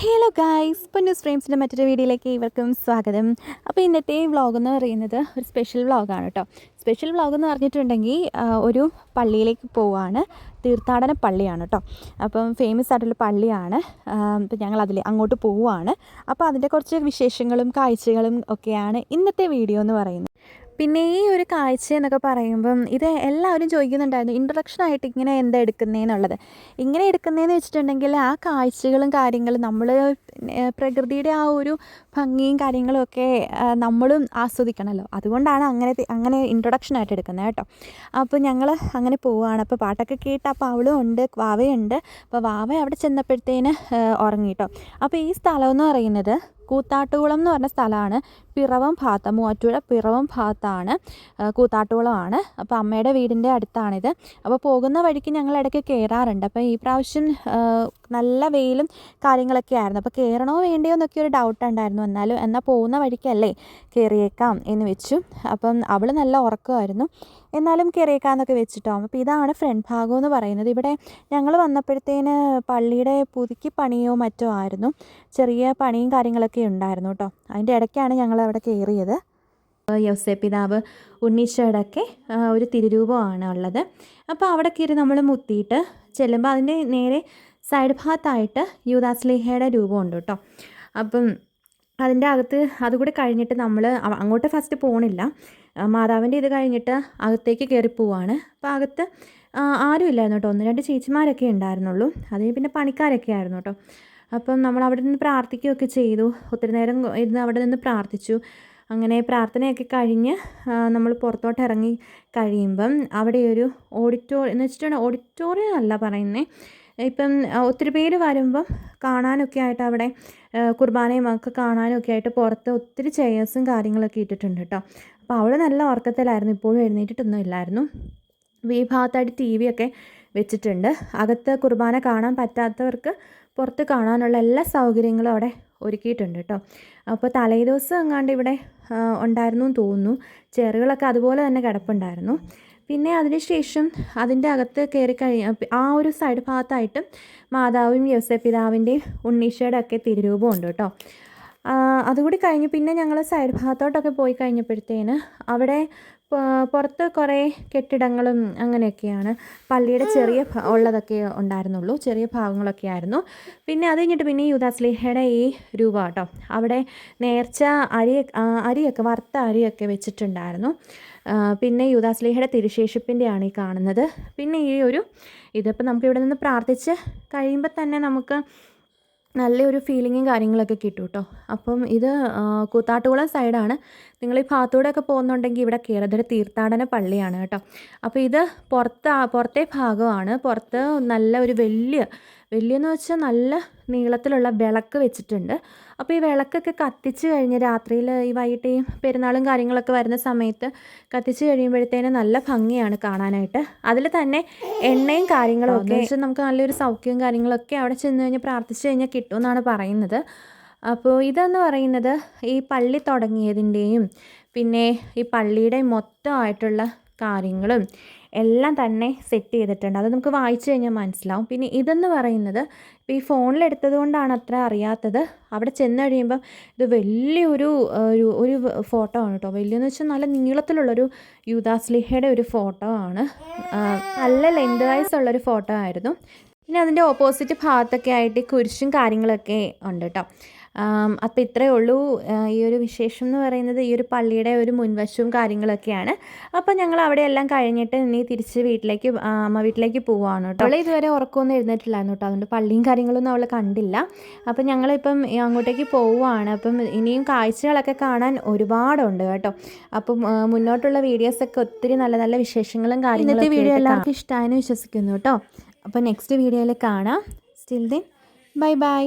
Hello guys Ponnoos ഫ്രെയിംസിന്റെ മറ്റൊരു വീഡിയോയിലേക്ക് ഇവർക്കും സ്വാഗതം. അപ്പോൾ ഇന്നത്തെ വ്ളോഗ് എന്ന് പറയുന്നത് ഒരു സ്പെഷ്യൽ വ്ളോഗാണ് കേട്ടോ സ്പെഷ്യൽ വ്ളോഗ് എന്ന് പറഞ്ഞിട്ടുണ്ടെങ്കിൽ ഒരു പള്ളിയിലേക്ക് പോവാണ്. തീർത്ഥാടന പള്ളിയാണ് കേട്ടോ അപ്പം ഫേമസ് ആയിട്ടുള്ള പള്ളിയാണ്. അപ്പം ഞങ്ങൾ അതിൽ അങ്ങോട്ട് പോവുകയാണ് അപ്പോൾ അതിന്റെ കുറച്ച് വിശേഷങ്ങളും കാഴ്ചകളും ഒക്കെയാണ് ഇന്നത്തെ വീഡിയോ എന്ന് പറയുന്നത്. പിന്നെ ഈ ഒരു കാഴ്ച എന്നൊക്കെ പറയുമ്പം ഇത് എല്ലാവരും ചോദിക്കുന്നുണ്ടായിരുന്നു ഇൻട്രൊഡക്ഷൻ ആയിട്ട് ഇങ്ങനെ എന്താ എടുക്കുന്നതെന്നുള്ളത് ഇങ്ങനെ എടുക്കുന്നതെന്ന് വെച്ചിട്ടുണ്ടെങ്കിൽ ആ കാഴ്ചകളും കാര്യങ്ങളും നമ്മൾ പ്രകൃതിയുടെ ആ ഒരു ഭംഗിയും കാര്യങ്ങളും ഒക്കെ നമ്മളും ആസ്വദിക്കണമല്ലോ അതുകൊണ്ടാണ് അങ്ങനെ അങ്ങനെ ഇൻട്രൊഡക്ഷൻ ആയിട്ട് എടുക്കുന്നത് കേട്ടോ. അപ്പോൾ ഞങ്ങൾ അങ്ങനെ പോവുകയാണ് അപ്പോൾ പാട്ടൊക്കെ കേട്ട് അപ്പോൾ അവളും ഉണ്ട് വാവയുണ്ട്. അപ്പോൾ വാവ അവിടെ ചെന്നപ്പോഴത്തേന് ഉറങ്ങി കേട്ടോ. അപ്പോൾ ഈ സ്ഥലം എന്ന് പറയുന്നത് കൂത്താട്ടുകുളം എന്ന് പറഞ്ഞ സ്ഥലമാണ്. പിറവം ഭാഗത്ത് മൂവാറ്റുപുഴ പിറവം ഭാഗത്താണ് കൂത്താട്ടുകുളമാണ്. അപ്പോൾ അമ്മയുടെ വീടിന്റെ അടുത്താണിത്. അപ്പോൾ പോകുന്ന വഴിക്ക് ഞങ്ങൾ ഇടയ്ക്ക് കയറാറുണ്ട് അപ്പോൾ ഈ പ്രാവശ്യം നല്ല വെയിലും കാര്യങ്ങളൊക്കെ ആയിരുന്നു. അപ്പോൾ കയറണോ വേണ്ടയോ എന്നൊക്കെ ഒരു ഡൗട്ട് ഉണ്ടായിരുന്നു. എന്നാലും എന്നാൽ പോകുന്ന വഴിക്കല്ലേ കയറിയേക്കാം എന്ന് വെച്ചു. അപ്പം അവൾ നല്ല ഉറക്കമായിരുന്നു. എന്നാലും കയറിയേക്കാന്നൊക്കെ വെച്ചിട്ടോ. അപ്പോൾ ഇതാണ് ഫ്രണ്ട് ഭാഗം എന്ന് പറയുന്നത്. ഇവിടെ ഞങ്ങൾ വന്നപ്പോഴത്തേന് പള്ളിയുടെ പുതുക്കി പണിയോ മറ്റോ ആയിരുന്നു. ചെറിയ പണിയും കാര്യങ്ങളൊക്കെ ഉണ്ടായിരുന്നു കേട്ടോ. അതിന്റെ ഇടയ്ക്കാണ് ഞങ്ങൾ അവിടെ കയറിയത്. യൗസേ പിതാവ് ഉണ്ണീശോയുടെയൊക്കെ ഒരു തിരുരൂപമാണ് ഉള്ളത്. അപ്പോൾ അവിടെ കയറി നമ്മൾ മുത്തിയിട്ട് ചെല്ലുമ്പോൾ അതിന്റെ നേരെ സൈഡ് ഭാഗത്തായിട്ട് യൂദാസ്ലിഹയുടെ രൂപമുണ്ട് കേട്ടോ. അപ്പം അതിന്റെ അകത്ത് അതുകൂടി കഴിഞ്ഞിട്ട് നമ്മൾ അങ്ങോട്ട് ഫസ്റ്റ് പോകണില്ല മാതാവിന്റെ ഇത് കഴിഞ്ഞിട്ട് അകത്തേക്ക് കയറി പോവാണ്. അപ്പോൾ അകത്ത് ആരും ഇല്ലായിരുന്നു കേട്ടോ. ഒന്ന് രണ്ട് ചേച്ചിമാരൊക്കെ ഉണ്ടായിരുന്നുള്ളൂ. അതിന് പിന്നെ പണിക്കാരൊക്കെ ആയിരുന്നു കേട്ടോ. അപ്പം നമ്മൾ അവിടെ നിന്ന് പ്രാർത്ഥിക്കുകയൊക്കെ ചെയ്തു. ഒത്തിരി നേരം ഇരുന്ന് അവിടെ നിന്ന് പ്രാർത്ഥിച്ചു. അങ്ങനെ പ്രാർത്ഥനയൊക്കെ കഴിഞ്ഞ് നമ്മൾ പുറത്തോട്ട് ഇറങ്ങി കഴിയുമ്പം അവിടെ ഒരു ഓഡിറ്റോറിയം എന്ന് വെച്ചിട്ടുണ്ടെങ്കിൽ ഓഡിറ്റോറിയം അല്ല പറയുന്നത് ഇപ്പം ഒത്തിരി പേര് വരുമ്പം കാണാനൊക്കെ ആയിട്ട് അവിടെ കുർബാനയും ഒക്കെ കാണാനും ഒക്കെ ആയിട്ട് പുറത്ത് ഒത്തിരി ചെയേഴ്സും കാര്യങ്ങളൊക്കെ ഇട്ടിട്ടുണ്ട് കേട്ടോ അപ്പോൾ അവൾ നല്ല ഉറക്കത്തിലായിരുന്നു ഇപ്പോഴും എഴുന്നേറ്റിട്ടൊന്നും ഇല്ലായിരുന്നു. ഈ ഭാഗത്തായിട്ട് ടി വി ഒക്കെ വെച്ചിട്ടുണ്ട്. അകത്ത് കുർബാന കാണാൻ പറ്റാത്തവർക്ക് പുറത്ത് കാണാനുള്ള എല്ലാ സൗകര്യങ്ങളും അവിടെ ഒരുക്കിയിട്ടുണ്ട് കേട്ടോ അപ്പോൾ തലേദിവസം എങ്ങാണ്ട് ഇവിടെ ഉണ്ടായിരുന്നു എന്ന് തോന്നുന്നു. ചെറുകളൊക്കെ അതുപോലെ തന്നെ കിടപ്പുണ്ടായിരുന്നു. പിന്നെ അതിനുശേഷം അതിന്റെ അകത്ത് കയറി കഴിഞ്ഞ ആ ഒരു സൈഡ് ഭാഗത്തായിട്ട് മാതാവും യോസപിതാവിന്റെയും ഉണ്ണീഷയുടെ ഒക്കെ തിരുരൂപമുണ്ട് കേട്ടോ. അതുകൂടി കഴിഞ്ഞ് പിന്നെ ഞങ്ങൾ സൈഡ് ഭാഗത്തോട്ടൊക്കെ പോയി കഴിഞ്ഞപ്പോഴത്തേന് അവിടെ പുറത്ത് കുറേ കെട്ടിടങ്ങളും അങ്ങനെയൊക്കെയാണ്. പള്ളിയുടെ ചെറിയ ഉള്ളതൊക്കെ ഉണ്ടായിരുന്നുള്ളൂ. ചെറിയ ഭാഗങ്ങളൊക്കെ ആയിരുന്നു. പിന്നെ അത് കഴിഞ്ഞിട്ട് പിന്നെ യൂദാസ്ലിഹയുടെ ഈ രൂപ കേട്ടോ. അവിടെ നേർച്ച അരി അരിയൊക്കെ വറുത്ത അരിയൊക്കെ വെച്ചിട്ടുണ്ടായിരുന്നു. പിന്നെ യൂദാസ്ലിഹയുടെ തിരുശേഷിപ്പിന്റെയാണ് ഈ കാണുന്നത്. പിന്നെ ഈ ഒരു ഇതിപ്പോൾ നമുക്ക് ഇവിടെ നിന്ന് പ്രാർത്ഥിച്ച് കഴിയുമ്പോൾ തന്നെ നമുക്ക് നല്ലൊരു ഫീലിങ്ങും കാര്യങ്ങളൊക്കെ കിട്ടും കേട്ടോ അപ്പം ഇത് കൂത്താട്ടുകുളം സൈഡാണ് നിങ്ങൾ ഈ ഭാഗത്തൂടെ ഒക്കെ പോകുന്നുണ്ടെങ്കിൽ ഇവിടെ കയറി ഇതൊരു തീർത്ഥാടന പള്ളിയാണ് കേട്ടോ അപ്പോൾ ഇത് പുറത്ത് പുറത്തെ ഭാഗമാണ്. പുറത്ത് നല്ല ഒരു വലിയ വലിയെന്ന് വെച്ചാൽ നല്ല നീളത്തിലുള്ള വിളക്ക് വെച്ചിട്ടുണ്ട്. അപ്പോൾ ഈ വിളക്കൊക്കെ കത്തിച്ച് കഴിഞ്ഞ് രാത്രിയിൽ ഈ വൈകിട്ട് ഈ പെരുന്നാളും കാര്യങ്ങളൊക്കെ വരുന്ന സമയത്ത് കത്തിച്ച് കഴിയുമ്പോഴത്തേനും നല്ല ഭംഗിയാണ് കാണാനായിട്ട്. അതിൽ തന്നെ എണ്ണയും കാര്യങ്ങളും ഒക്കെ വെച്ചാൽ നമുക്ക് നല്ലൊരു സൗഖ്യവും കാര്യങ്ങളൊക്കെ അവിടെ ചെന്ന് കഴിഞ്ഞാൽ പ്രാർത്ഥിച്ച് കഴിഞ്ഞാൽ കിട്ടുമെന്നാണ് പറയുന്നത്. അപ്പോൾ ഇതെന്ന് പറയുന്നത് ഈ പള്ളി തുടങ്ങിയതിന്റെയും പിന്നെ ഈ പള്ളിയുടെ മൊത്തമായിട്ടുള്ള കാര്യങ്ങളും എല്ലാം തന്നെ സെറ്റ് ചെയ്തിട്ടുണ്ട്. അത് നമുക്ക് വായിച്ചു കഴിഞ്ഞാൽ മനസ്സിലാവും. പിന്നെ ഇതെന്ന് പറയുന്നത് ഇപ്പോൾ ഈ ഫോണിലെടുത്തത് കൊണ്ടാണ് അത്ര അറിയാത്തത്. അവിടെ ചെന്ന് കഴിയുമ്പം ഇത് വലിയൊരു ഒരു ഒരു ഫോട്ടോ ആണ് കേട്ടോ. വലിയെന്ന് വെച്ചാൽ നല്ല നീളത്തിലുള്ളൊരു യുദാസ്ലിഹയുടെ ഒരു ഫോട്ടോ ആണ്. നല്ല ലെങ്ത് വൈസ് ഉള്ളൊരു ഫോട്ടോ ആയിരുന്നു. പിന്നെ അതിന്റെ ഓപ്പോസിറ്റ് ഭാഗത്തൊക്കെ ആയിട്ട് കുരിശും കാര്യങ്ങളൊക്കെ ഉണ്ട് കേട്ടോ. അപ്പോൾ ഇത്രയേ ഉള്ളൂ ഈ ഒരു വിശേഷം എന്ന് പറയുന്നത് ഈ ഒരു പള്ളിയുടെ ഒരു മുൻവശവും കാര്യങ്ങളൊക്കെയാണ്. അപ്പോൾ ഞങ്ങൾ അവിടെ എല്ലാം കഴിഞ്ഞിട്ട് ഇനി തിരിച്ച് വീട്ടിലേക്ക് അമ്മ വീട്ടിലേക്ക് പോവാണ് കേട്ടോ അവളെ ഇതുവരെ ഉറക്കമൊന്നും എഴുന്നേറ്റില്ലായിരുന്നു കേട്ടോ അതുകൊണ്ട് പള്ളിയും കാര്യങ്ങളൊന്നും അവൾ കണ്ടില്ല. അപ്പം ഞങ്ങളിപ്പം അങ്ങോട്ടേക്ക് പോവുകയാണ് അപ്പം ഇനിയും കാഴ്ചകളൊക്കെ കാണാൻ ഒരുപാടുണ്ട് കേട്ടോ. അപ്പം മുന്നോട്ടുള്ള വീഡിയോസൊക്കെ ഒത്തിരി നല്ല നല്ല വിശേഷങ്ങളും കാര്യങ്ങളും ഇന്നത്തെ വീഡിയോ എല്ലാവർക്കും ഇഷ്ടമായെന്ന് വിശ്വസിക്കുന്നു കേട്ടോ അപ്പോൾ നെക്സ്റ്റ് വീഡിയോയിൽ കാണാം. Still then bye bye